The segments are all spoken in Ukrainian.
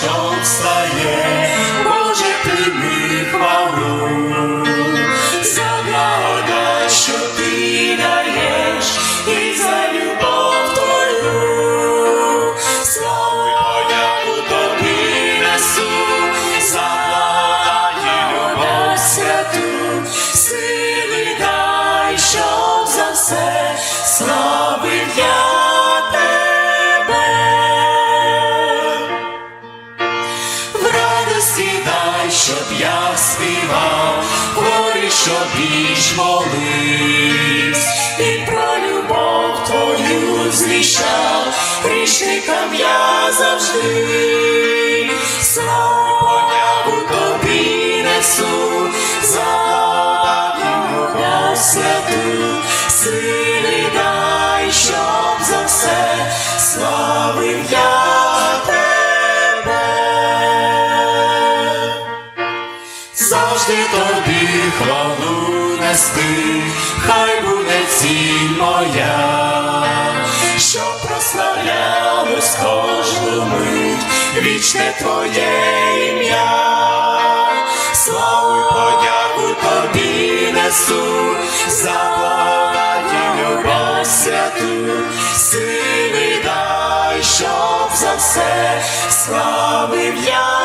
що встає, Боже, прийми хвалу, за благодать, що ти даєш, і за любов твою, славу подяку тобі несу, за благодать і любов сили дай, щоб за все співав, горі, щоб більш моливсь, і про любов твою звіщав, грішникам я завжди, славу тобі несу, за святу, сили дай, щоб за все славив я тобі хвалу нести, хай буде ціль моя, щоб прославлялось кожну мить, вічне твоє ім'я, славу подяку тобі несу, за благодать любов святу, сили дай, щоб за все славив я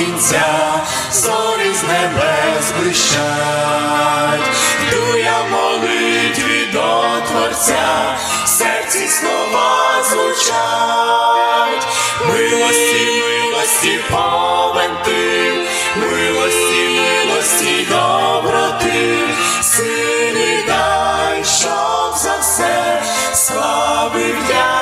кінця, зорі з небес блищать, йду я молитві до Творця, в серці слова звучать, милості, милості повен ти, милості, милості, доброти, сили дай, щоб за все славив я